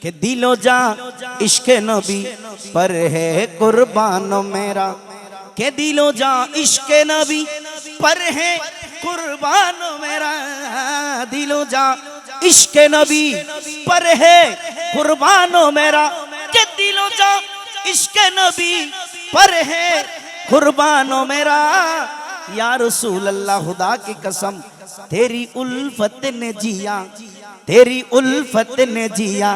کہ دلو جا عشق نبی پر ہے قربان میرا۔ کہ دیلو جا عشق نبی پر ہے قربان میرا۔ دیلو جا عشق نبی پر ہے قربان میرا۔ کہ دیلو جا عشق نبی پر ہے قربان میرا۔ یا رسول اللہ، خدا کی قسم، تیری الفت نے جیا۔ तेरी उल्फत ने जिया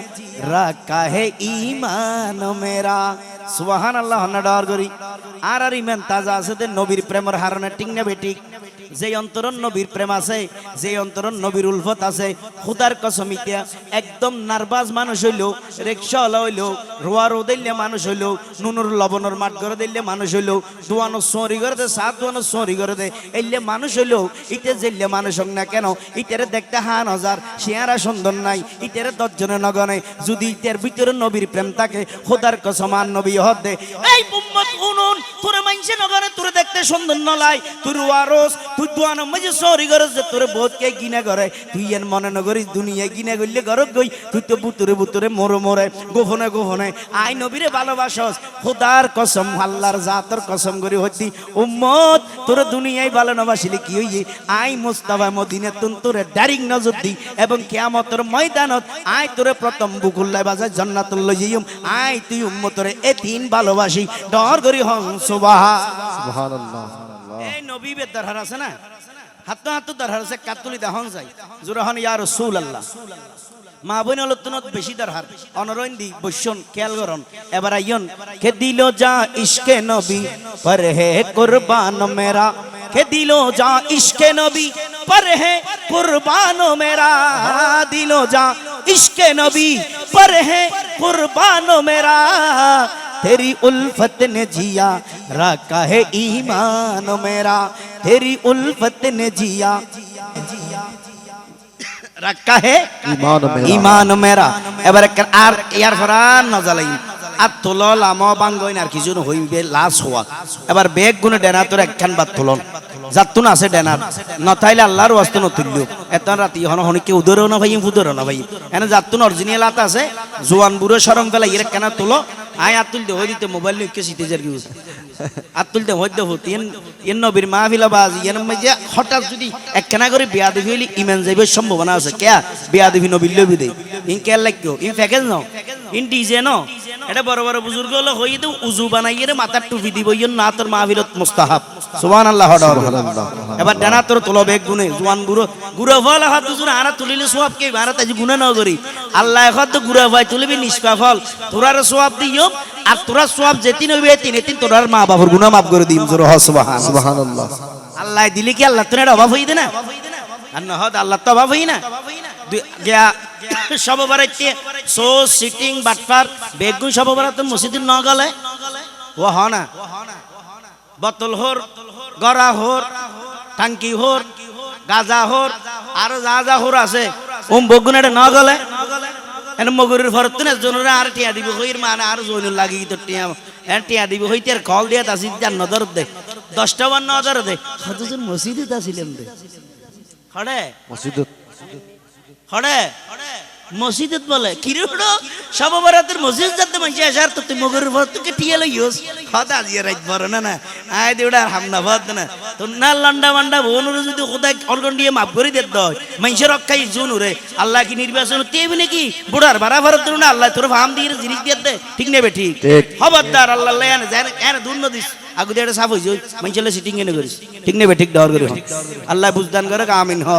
रखा है ईमान मेरा সুবাহান আল্লাহ ডর করি আর আর ইমান তাজা আছে তে নবীর প্রেমের হারণে ঠিক না বেঠিক যে অন্তরন নবীর প্রেম আছে যে অন্তরন নবীর উলফত আছে, খুদার কসম ইতিয়া, একদম নার্ভাস মানুষ হইল রিক্সাওয়ালা হইল রোয়া রো দিল্লে মানুষ হইল নুনুর লবণর মাঠ করে দিল্লে মানুষ হইল দুয়ানো সরি করে দে, সাত দুয়ানো সরি করে দে এলে মানুষ হইল ইতে জেললে মানুষ হোক না কেন, ইটারে দেখতে হান হাজার শিয়ারা সুন্দর নাই, ইটারে দশজনে নগনে, যদি ইটার ভিতরে নবীর প্রেম থাকে, খোদার কসমান নবী হদ দে। এই উম্মত উনুন তোরে মাইনছে নগরে তোরে দেখতে সুন্দর নলাই তুই ওয়ারস তুই দুয়ানো মাঝে সরি করস যে তোরে বহুত কে গিনা করে। তুই এন মনে নগরিস দুনিয়া গিনা করলে ঘরত গই। তুই তো বুতুরে বুতুরে মরে মরে, গোপনে গোপনে। আই নবীরে ভালোবাসস, খোদার কসম, আল্লাহর জাতর কসম করি হতি উম্মত, তোর দুনিয়ায় ভালো নবাসিলে কি হইয়ে? আই মুস্তাফা মদিনে তুন তোরে ডাইরিং নজর দি, এবং কিয়ামতের ময়দানত আই তোরে প্রথম বুকুল্লায় বাজার জান্নাতুল লইম আই তুই উম্মতরে এ তিন ভালোবাসি, ডর করি হং সুবাহা সুবহানাল্লাহ। এই নবী বেদ দরহার আছে না হাত হাত দরহার আছে কাতুলি দহন যাই জুরহন ইয়া রাসূল আল্লাহ মা বোন আলোচনত বেশি দরহার অনরইন দি বৈশ্যন খেয়াল করন এবার আইয়ন কে দিল যা ইশকে নবী पर है कुर्बान मेरा के दिलो जा इश्के नबी पर है कुर्बान मेरा दिलो जा इश्के नबी पर है कुर्बान मेरा तेरी उल्फत ने जिया रखा है ईमान मेरा तेरी उल्फत ने जिया रखा है ঈমান মেরা। ইমান মেরা এবারে কা- আর ইয়ার ফরান নজালাই আর তোল লাম বাঙ্গইন আর কিছু হইবে লাশ হওয়া এবার বেগ গুনে ডেনা তোর একখান বাদ তোলন যাতুন আছে ডেনার নথাইলে আল্লাহর ওয়াস্তে নতুল্য এত রাতি হন হনিকে উদরও না ভাই ফুদরও না ভাই এনে যাতুন অরিজিনাল আত আছে জোয়ান বুড়ো সরম ফেলা ইরে কেন তোলো আয় আতুল দে হই দিতে মোবাইল লিখকে সিটে যার কি আতুল তুলতে দে হতি এন নবীর মাহফিলা বাজ এন মাঝে হঠাৎ যদি একখানা করে বিয়া দেবি হইলে ইমান যাইবার সম্ভাবনা আছে। কে বিয়া দেবি নবীর লবি দে ইন কেয়ার লাগবে? ইন প্যাকেজ ন ইন ডিজে ন এটা বড় বড় বুজুর্গ হলো হই দে উজু বানাইয়ে রে মাথার টুপি দিব ইন না তোর মাহফিলত মুস্তাহাব। সুবহানাল্লাহ। এবার ডানা তোর তোলো বেগ গুনে জোয়ান বুড়ো। গুড়ো ফল হাত দুজন আরা তুলিলে সোয়াব কে? আরা তাজি গুনে ন করি। আল্লাহ এখন তো গুড়া ভাই তুলিবি নিষ্পা ফল। তোরার সোয়াব দিও আর তোরা সোয়াব যেতিন হইবে তিন এতিন তোরার মা বাবার গুনাহ মাফ করে দিম জোর সুবহান সুবহানাল্লাহ। আল্লাহ দিলে কি আল্লাহ তোর অভাব হই দে না? আর না হদ আল্লাহ তো অভাব হই না? গিয়া সব বারাইতে সো সিটিং বাটফার বেগুন সব বারাতে মসজিদ ন গলে ও হ না। বতল হোর গড়া হোর টাঙ্কি হোর গাজা হোর আর যা যা হোর আছে। ওম বগুন এটা ন গলে এনে মগুরের ফরত না জনরে আর টিয়া দিব হইর মানে আর জইনুল লাগি তো টিয়া। এন টিয়া দিব হইতে আর কল দিয়া তাসি জান নজর দে। দশটা বার নজর দে। কতজন মসজিদে তাছিলেন দে হড়ে? মসজিদ। হড়ে? মসজিদত বলে কিরে হড়ো সব বরাতের মসজিদ যাতে মানছি আসার তো তুই মগরের ভর তোকে টিয়ে লইস হদ আজিয়ে রাইত বড় না না। আয় দেউডা হামনা ভদ না। তো না লন্ডা মান্ডা বোনুরে যদি খোদা অর্গন দিয়ে মাফ করে দিত দয় মানুষের রক্ষাই জুনুরে আল্লাহ কি নির্বাচন তেবি নাকি? বুড়ার বাড়া ভরত না আল্লাহ তোর ফাম দিয়ে জিনিস দিয়ে দে। ঠিক নেবে ঠিক। ঠিক। খবরদার আল্লাহ এনে জানে এনে দুর্ন দিস। আগু দিয়ে সাফ হইছ মানুষের সিটিং এনে করিস। ঠিক নেবে ঠিক ডর করি আল্লাহ বুঝদান করে আমিন হ।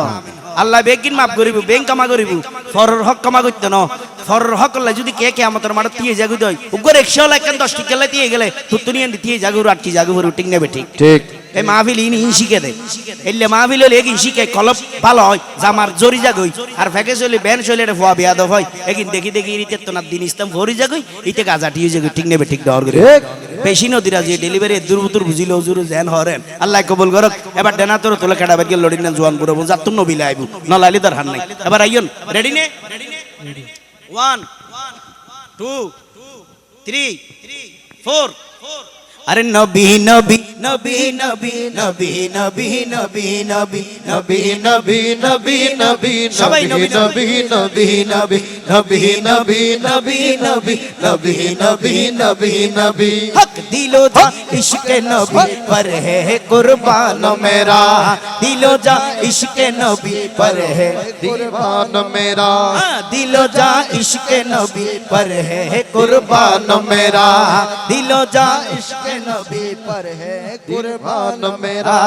আল্লাহ বেগিন মাফ করিব বেং কামা করিব। ফরর হক কামা করতে ন ফরর হক লা যদি কে কে আমাদের মারা তিয়ে জাগু দই উগর একশো লাখ দশ টিকা লাই তিয়ে গেলে তুতুনি এনে তিয়ে জাগু আটটি জাগু ভরে ঠিক নেবে ঠিক। ঠিক। এই মাহফিল ইনি ইন শিখে দেয় এলে মাহফিল হলে এগিন শিখে কলপ ভালো হয় জামার জরি জাগই আর ফেকে চলে ব্যান চলে এটা ফুয়া বিয়াদ হয়। এগিন দেখি দেখি ইতে তো না দিন ইসলাম ভরি জাগই ইতে গাজা টিয়ে জাগই ঠিক নেবে ঠিক ডর করে। ঠিক। বেশি নদীরা যে ডেলিভারি দুর্বুতুর বুঝিল হুজুর জেন হরেন। আল্লাহ কবুল করক। এবার ডেনা তোর তোলে কেডা বেগে লড়ি না জোয়ান বুড়ো যা তুন নবী লাইবু নলালি দর হান নাই। এবার আইয়ন রেডি নে? One two three four. আরে নবী নবী নবী নবী নবী নবী নবী নবী নবী নবী নবী নবী সবাই নবী, নবী নবী নবী নবী নবী নবী নবী নবী নবী নবী নবী हक دلو جا عشق نبی پر ہے قربان میرا دلو جا عشق نبی پر ہے قربان میرا دلو جا عشق نبی پر ہے قربان میرا دلو جا عشق نبی پر ہے قربان میرا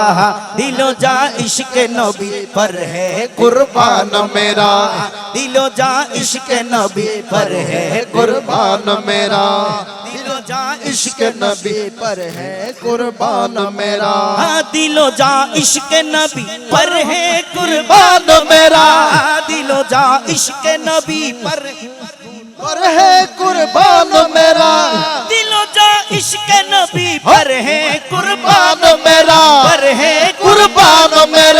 دلو جا عشق نبی پر ہے قربان میرا دلو جا عشق نبی پر ہے قربان میرا جا عشق نبی پر ہے قربان میرا۔ ہاں دل و جا عشق نبی پر ہے قربان میرا۔ ہاں دلو جا عشق نبی پر ہے قربان میرا۔ دل و جا عشق نبی پر ہے قربان میرا۔ پر ہے قربان میرا۔